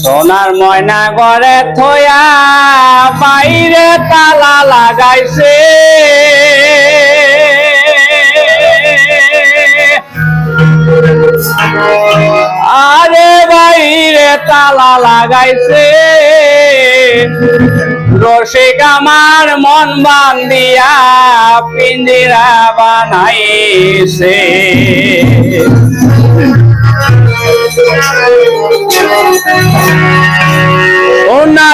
সোনার ময়না ঘরে থয়া বাইরে তালা লাগাইছে। আরে বাইরে তালা লাগাইছে। রসিক আমার মন বান্দিয়া পিঞ্জিরা বানাইছে।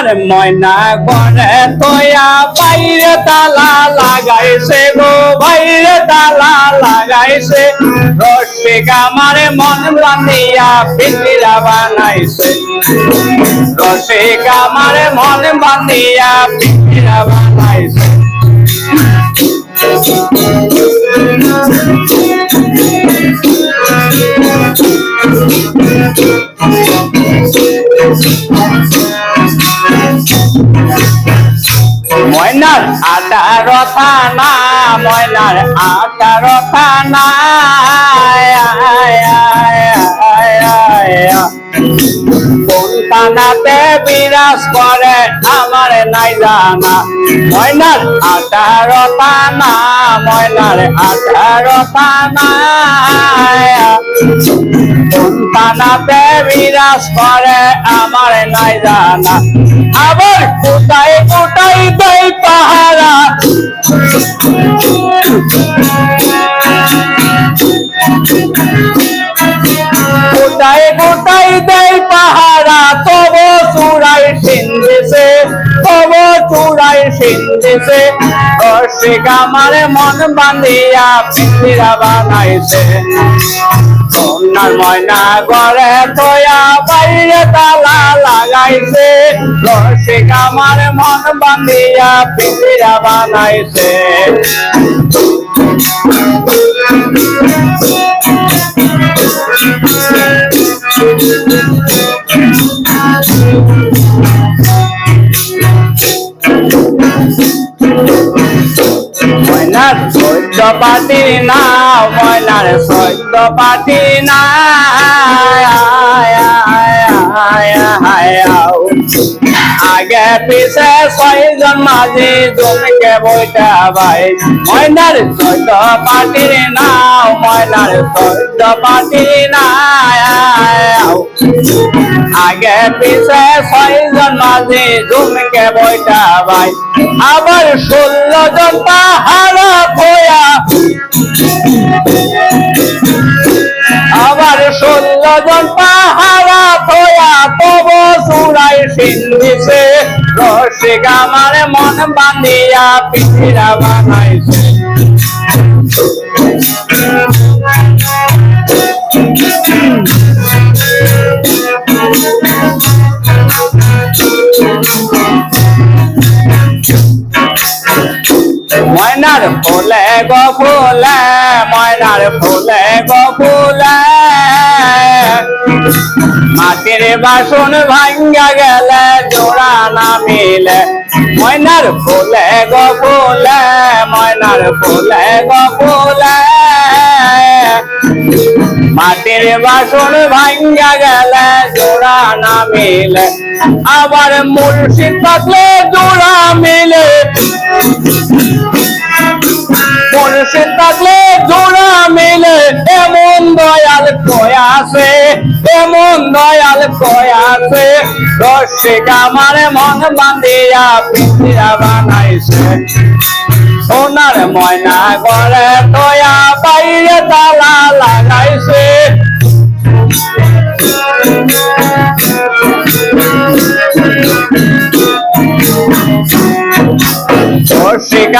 ওনার ময়না গড়ে তোয়া বাইরে তালা লাগাইছে গো, বাইরে তালা লাগাইছে। রসিক আমার মন বান্দিয়া পিঞ্জিরা বানাইছে। রসিক আমার মন বান্দিয়া পিঞ্জিরা বানাইছে। ময়নার আটার থানা ময়নার আটার থানা কোন থানাতে বিরাজ করে আমার নাই জানা? ময়নার আটার থানা ময়নার আটার থানা কোন থানাতে বিরাজ করে আমার নাই জানা? আবার কোথায় কোথায় দেয় পাহারা? কোথায় কোথায় দেয় পাহারা? তব সিন্ধেছে, তব রসিক আমার মন বান্ধিয়া বানাইছে। সোনার ময়না ঘরে তোয়া বাইরে তালা লাগাইছে রসিক আমার মন বান্ধিয়া পিঞ্জিরা বানাইছে ময়নার সৈদ্য পাটি না ময়নার সৈদ্য পাটি না আগে পিছে ছয়জন মাঝি জমিকে বইটা ভাই ময়নার সৈদ্য পাটি না ময়নার সৈদ্য পাটি না আগে পিছে ছয়জন মাঝি জমিকে বইটা ভাই আবার ষোলো জন পাহাড়া সিন্ধিছে রসিক আমার মন বান্ধিয়া পিঠিরা বানাইছে। ময়নার ফুলে গো ফুলে, ময়নার ফুলে গো ফুলে। মাটির বাসন ভাঙ্গা গেলে জোড়া না মিলে। ময়নার ফুলে গো ময়নার ফুলে গো মাটির বাসন ভাঙ্গা গেলে জোড়া না মিলে। আবার মুর্শিদ থাকলে জোড়া মিলে। মুর্শিদ থাকলে জোড়া মিলে। এমন দয়াল কয়াছে রসিক আমার মন বান্ধিয়া পিঠিয়া বানাইছে। সোনার ময়না ঘরে তোয়া বাইরে তালা লাগাইছে। রসিক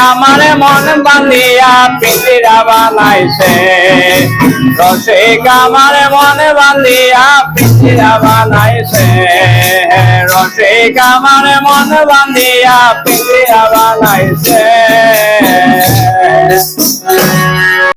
মন বান্ধিয়া পিঠিরা বানাইছে। রসিক কামার মনে বান্ধিয়া পিঠিরা বানাইছে রসে কামার মনে বান্ধিয়া পিঠিরা বানাইছে